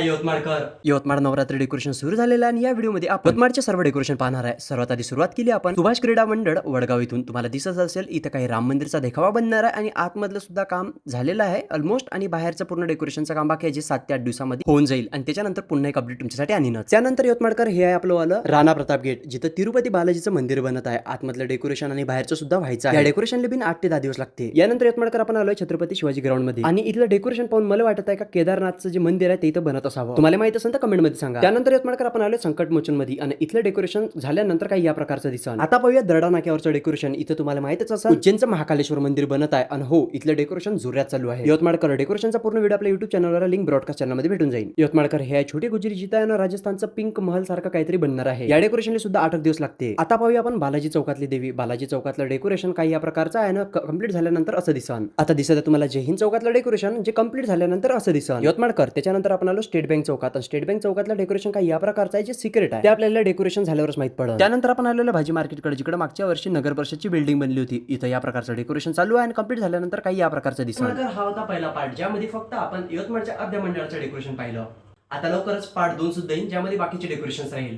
Yavatmalkar Yavatmal Navratri decoration सुरू झालेलं आहे आणि या व्हिडिओमध्ये आपण यवतमाळचे सर्व डेकोरेशन पाहणार आहे. सर्वात आधी सुरुवात केली आपण सुभाष क्रीडा मंडळ वडगाव इथून. तुम्हाला दिसत असेल इथं काही राम मंदिरचा देखावा बनणार आहे आणि आतमधलं सुद्धा काम झालेलं आहे. ऑलमोस्ट आणि बाहेरचं पूर्ण डेकोरेशनचं काम बाकी आहे जे सात ते आठ दिवसामध्ये होऊन जाईल. आणि त्याच्यानंतर पुन्हा एक अपडेट तुमच्यासाठी आणीनच त्यानंतर यवतमाळकर हे आहे आपलं वालं राणा प्रताप गेट जिथं तिरुपती बालाजीचं मंदिर बनत आहे. आतमधलं डेकोरेशन आणि बाहेरचं सुद्धा व्हायचं आहे. या डेकोरेशनला बिन आठ ते दहा दिवस लागते. यानंतर यवतमाळकर आपण आलोय छत्रपती शिवाजी ग्राउंडमध्ये आणि इथलं डेकोरेशन पाहून मला वाटत आहे का केदारनाथचं जे मंदिर आहे ते इथं बनत असावं. तुम्हाला माहीत असेल तर कमेंटमध्ये सांगा. त्यानंतर यवतमाळकर आपण आलोय संकट मोचनमध्ये आणि इथलं डेकोरेशन झाल्यानंतर काही या प्रकारचं दिसन. आता पाहूया दरडा नाक्यावरचं डेकोरेशन. इथं तुम्हाला माहितच असेल. उज्जैनचं महाकालेश्वर मंदिर बनत आहे आणि हो इथलं डेकोरेशन जोरात चालू आहे. यवतमाळकर डेकोरेशनचा पूर्ण व्हिडिओ आपल्या युट्यूब चॅनलवर लिंक ब्रॉडकास्ट चॅनलमध्ये भेटून जाईल. यवतमाळकर हे छोटी गुजरी जिथं आहे ना राजस्थानचं पिंक महल सारखं काहीतरी बनणार आहे. या डेकोरेशनला सुद्धा आठ दिवस लागते. आता पाहूया आपण बालाजी चौकातली देवी. बालाजी चौकातलं डेकोरेशन काही या प्रकारचं आहे ना कंप्लीट झाल्यानंतर असं दिसन. आता दिसत आहे तुम्हाला जय हिंद चौकातलं डेकोरेशन जे कंप्लीट झाल्यानंतर असं दिसन. यवतमाळकर त्याच्यानंतर आपण आलो स्टेट बँक चौकात. स्टेट बँक चौकातलं डेकोरेशन काही या प्रकारचं आहे जे सिक्रेट आहे. ते आपल्याला डेकोरेशन झाल्यावरच माहीत पडलं त्यानंतर आपण आलेलं भाजी मार्केटकडे जिकडे मागच्या वर्षी नगर परिषदची बिल्डिंग बनली होती. इथं या प्रकारचं डेकोरेशन चालू आहे आणि कंप्लीट झाल्यानंतर काही या प्रकारचं दिसणार. हा होता पहिला पार्ट ज्यामध्ये फक्त आपण यवतमाळच्या अर्ध्या मंडळाचं डेकोरेशन पाहिलं. आता लवकरच पार्ट दोन सुद्धा येईल ज्यामध्ये बाकीचे डेकोरेशन राहील.